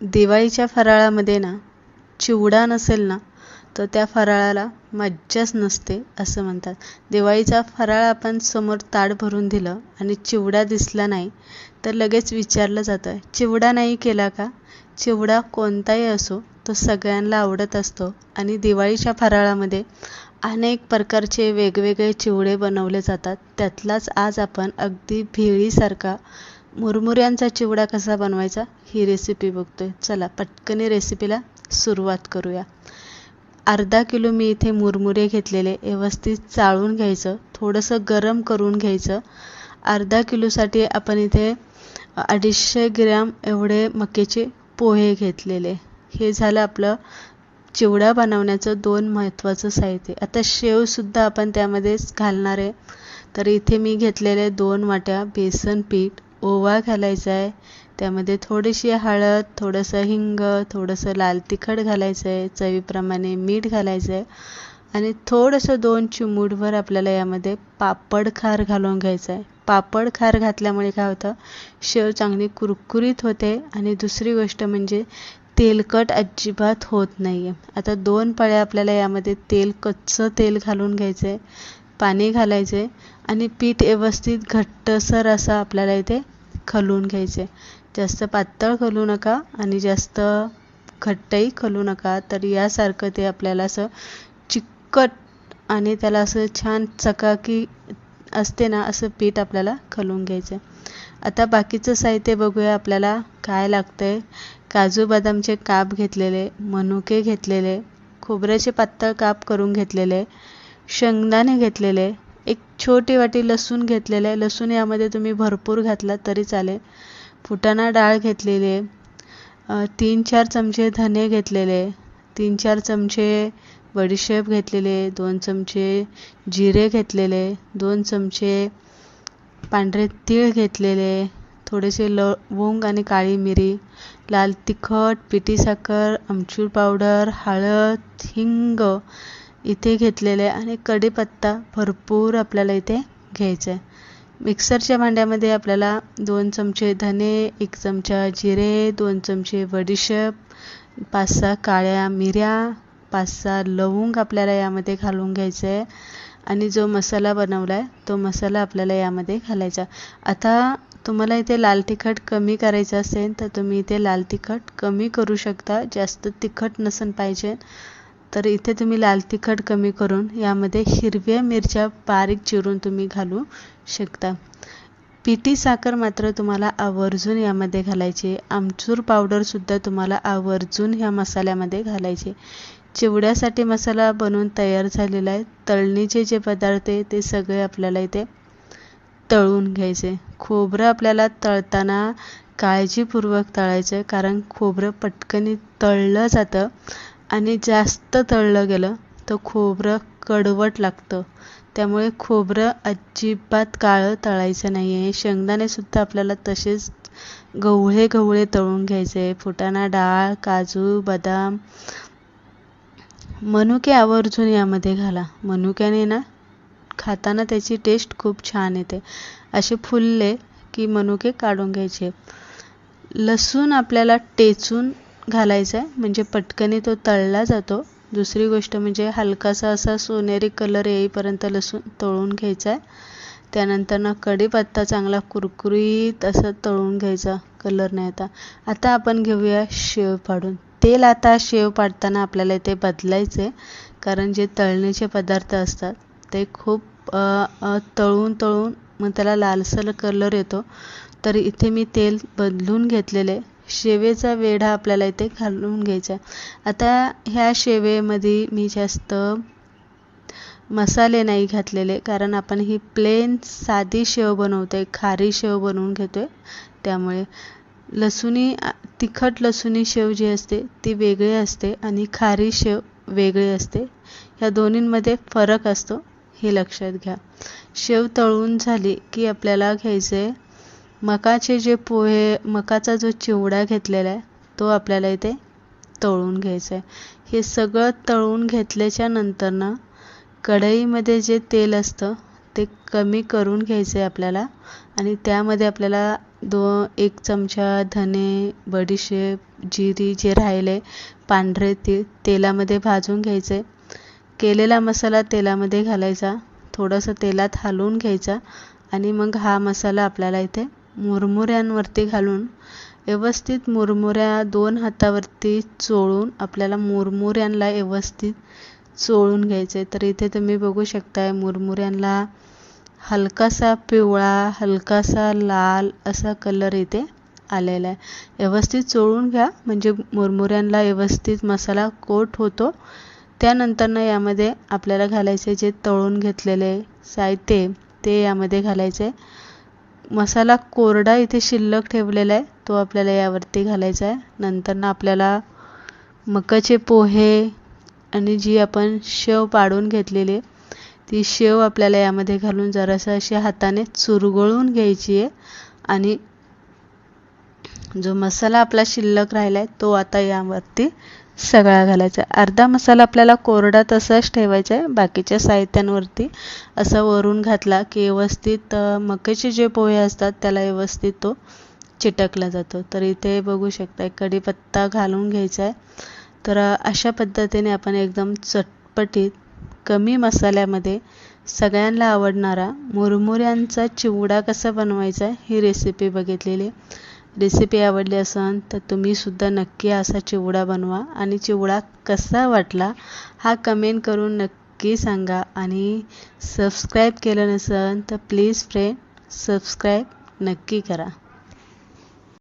दिवाळीच्या फराळामध्ये ना चिवडा नसेल ना तर त्या फराळाला मज्जाच नसते असं म्हणतात. दिवाळीचा फराळ आपण समोर ताट भरून दिलं आणि चिवडा दिसला नाही तर लगेच विचारलं जातं चिवडा नाही केला का? चिवडा कोणताही असो तो सगळ्यांना आवडत असतो. आणि दिवाळीच्या फराळामध्ये अनेक प्रकारचे वेगवेगळे चिवडे बनवले जातात. त्यातलाच आज आपण अगदी भेळीसारखा मुरमुऱ्यांचा चिवडा कसा बनवायचा ही रेसिपी बघतोय. चला पटकनी रेसिपीला सुरुवात करूया. अर्धा किलो मी इथे मुरमुरे घेतलेले व्यवस्थित चाळून घ्यायचं थोडंसं गरम करून घ्यायचं. अर्धा किलोसाठी आपण इथे अडीचशे ग्रॅम एवढे मक्याचे पोहे घेतलेले. हे झालं आपलं चिवडा बनवण्याचं दोन महत्त्वाचं साहित्य. आता शेवसुद्धा आपण त्यामध्येच घालणार आहे. तर इथे मी घेतलेले दोन वाट्या बेसन पीठ ओवा घालायचा आहे त्यामध्ये थोडीशी हळद थोडंसं हिंग थोडंसं लाल तिखट घालायचं आहे चवीप्रमाणे मीठ घालायचं आहे आणि थोडंसं दोन चिमूटभर आपल्याला यामध्ये पापड खार घालून घ्यायचं आहे पापड खार घातल्यामुळे काय होतं? शेव चांगली कुरकुरीत होते. आणि दुसरी गोष्ट म्हणजे तेलकट अजिबात होत नाही आहे आता दोन पळ्या आपल्याला यामध्ये तेल कच्चं तेल घालून घ्यायचं आहे पाणी घालायचं आहे आणि पीठ व्यवस्थित घट्टसर असं आपल्याला इथे खलून घ्यायचे. जास्त पातळ खलू नका आणि जास्त घट्टही खलू नका. तर यासारखं ते आपल्याला असं चिकट आणि त्याला असं छान चकाकी असते ना असं पीठ आपल्याला खलून घ्यायचं आता बाकीचं साहित्य बघूया आपल्याला काय लागतं आहे काजू बदामचे काप घेतलेले मनुके घेतलेले खोबऱ्याचे पातळ काप करून घेतलेले शेंगदाणे घेतलेले एक छोटी वाटी लसूण घेतलेले लसूण यामध्ये तुम्ही भरपूर घातला तरी चालेल. फुटाणा डाळ घेतलेले तीन चार चमचे धने घेतलेले तीन चार चमचे बडीशेप घेतलेले दोन चमचे जिरे घेतलेले दोन चमचे पांढरे तीळ घेतलेले थोडेसे लवंग आणि काळी मिरी लाल तिखट पिठी साखर आमचूर पावडर हळद हिंग इथे घेतलेले आणि कढीपत्ता भरपूर आपल्याला इथे घ्यायचा आहे. मिक्सरच्या भांड्यामध्ये आपल्याला दोन चमचे धने एक चमचा जिरे दोन चमचे बडीशेप पाच सहा काळ्या मिऱ्या पाच सहा लवंग आपल्याला यामध्ये घालून घ्यायचं आहे. आणि जो मसाला बनवला आहे तो मसाला आपल्याला यामध्ये घालायचा आता तुम्हाला इथे लाल तिखट कमी करायचं असेल तर तुम्ही इथे लाल तिखट कमी करू शकता. जास्त तिखट नसन पाहिजे. तर इथे तुम्ही लाल तिखट कमी करून यामध्ये हिरव्या मिरच्या बारीक चिरून तुम्ही घालू शकता. पिठी साखर मात्र तुम्हाला आवर्जून यामध्ये घालायची. आमचूर पावडरसुद्धा तुम्हाला आवर्जून ह्या मसाल्यामध्ये घालायचे. चिवड्यासाठी मसाला बनवून तयार झालेला आहे. तळणीचे जे पदार्थ आहे ते सगळे आपल्याला इथे तळून घ्यायचे. खोबरं आपल्याला तळताना काळजीपूर्वक तळायचं कारण खोबरं पटकनी तळलं जातं. आणि जास्त तळलं गेलं तर खोबरं कडवट लागतं. त्यामुळे खोबरं अजिबात काळं तळायचं नाही आहे शेंगदाणेसुद्धा आपल्याला तसेच गवळे गवळे तळून घ्यायचे. फुटाणा डाळ काजू बदाम. मनुके आवर्जून यामध्ये घाला. मनुक्याने ना खाताना त्याची टेस्ट खूप छान येते. असे फुलले की मनुके काढून घ्यायचे. लसूण आपल्याला टेचून घालायचा आहे म्हणजे पटकनी तो तळला जातो. दुसरी गोष्ट म्हणजे हलकासा असा सोनेरी कलर येईपर्यंत लसूण तळून घ्यायचा आहे त्यानंतर ना कढीपत्ता चांगला कुरकुरीत असं तळून घ्यायचा कलर नाही आता. आता आपण घेऊया शेव पाडून. तेल आता शेव पाडताना आपल्याला इथे बदलायचं आहे कारण जे तळणीचे पदार्थ असतात ते खूप तळून तळून मग त्याला लालसर कलर येतो. तर इथे मी तेल बदलून घेतलेले. शेवेचा वेढा आपल्याला इथे घालून घ्यायचा आता ह्या शेवेमध्ये मी जास्त मसाले नाही घातलेले कारण आपण ही प्लेन साधी शेव बनवतो आहे खारी शेव बनवून घेतो आहे त्यामुळे. लसुणी तिखट लसुणी शेव जी असते ती वेगळी असते आणि खारी शेव वेगळी असते. ह्या दोन्हींमध्ये फरक असतो हे लक्षात घ्या. शेव तळून झाली की आपल्याला घ्यायचं आहे मकाचे जे पोहे मकाचा जो चिवडा घेतलेला आहे तो आपल्याला इथे तळून घ्यायचा आहे. हे सगळं तळून घेतल्याच्या नंतर ना कढईमध्ये जे तेल असतं ते कमी करून घ्यायचं आहे आपल्याला. आणि त्यामध्ये आपल्याला दो एक चमचा धने बडीशेप जिरी जे राहिले पांढरे ते तेलामध्ये भाजून घ्यायचे केलेला मसाला तेलामध्ये घालायचा. थोडंसं तेलात हलवून घ्यायचा. आणि मग हा मसाला आपल्याला इथे मुरमुऱ्यांवरती घालून व्यवस्थित मुरमुऱ्या दोन हातावरती चोळून आपल्याला मुरमुऱ्यांना व्यवस्थित चोळून घ्यायचे तर इथे तुम्ही बघू शकताय मुरमुऱ्यांना हलकासा पिवळा हलकासा लाल असा कलर इथे आलेला आहे व्यवस्थित चोळून घ्या म्हणजे मुरमुऱ्यांना व्यवस्थित मसाला कोट होतो. त्यानंतरनं यामध्ये आपल्याला घालायचे जे तळून घेतलेले साहित्य ते यामध्ये घालायचे. मसाला कोरडा इथे शिल्लक ठेवलेला आहे. तो आपल्याला यावरती घालायचा आहे. नंतर ना आपल्याला मकाचे पोहे आणि जी आपण शेव पाडून घेतलेली ती शेव आपल्याला यामध्ये घालून जरासं अशी हाताने चुरगळून घ्यायची आहे. आणि जो मसाला आपला शिल्लक राहिला आहे तो आता यावरती सगळा घालायचा. अर्धा मसाला आपल्याला कोरडा तसाच ठेवायचा आहे बाकीच्या साहित्यांवरती. असा वरून घातला की व्यवस्थित मक्याचे जे पोहे असतात त्याला व्यवस्थित तो चिटकला जातो. तर इथे बघू शकता कढीपत्ता घालून घ्यायचा आहे. तर अशा पद्धतीने आपण एकदम चटपटीत कमी मसाल्यामध्ये सगळ्यांना आवडणारा मुरमुऱ्यांचा चिवडा कसा बनवायचा ही रेसिपी बघितलेली रेसिपी आवडली असेल तर तुम्हीसुद्धा नक्की असा चिवडा बनवा. आणि चिवडा कसा वाटला हा कमेंट करून नक्की सांगा. आणि सबस्क्राईब केलं नसेल तर प्लीज फ्रेंड सबस्क्राईब नक्की करा.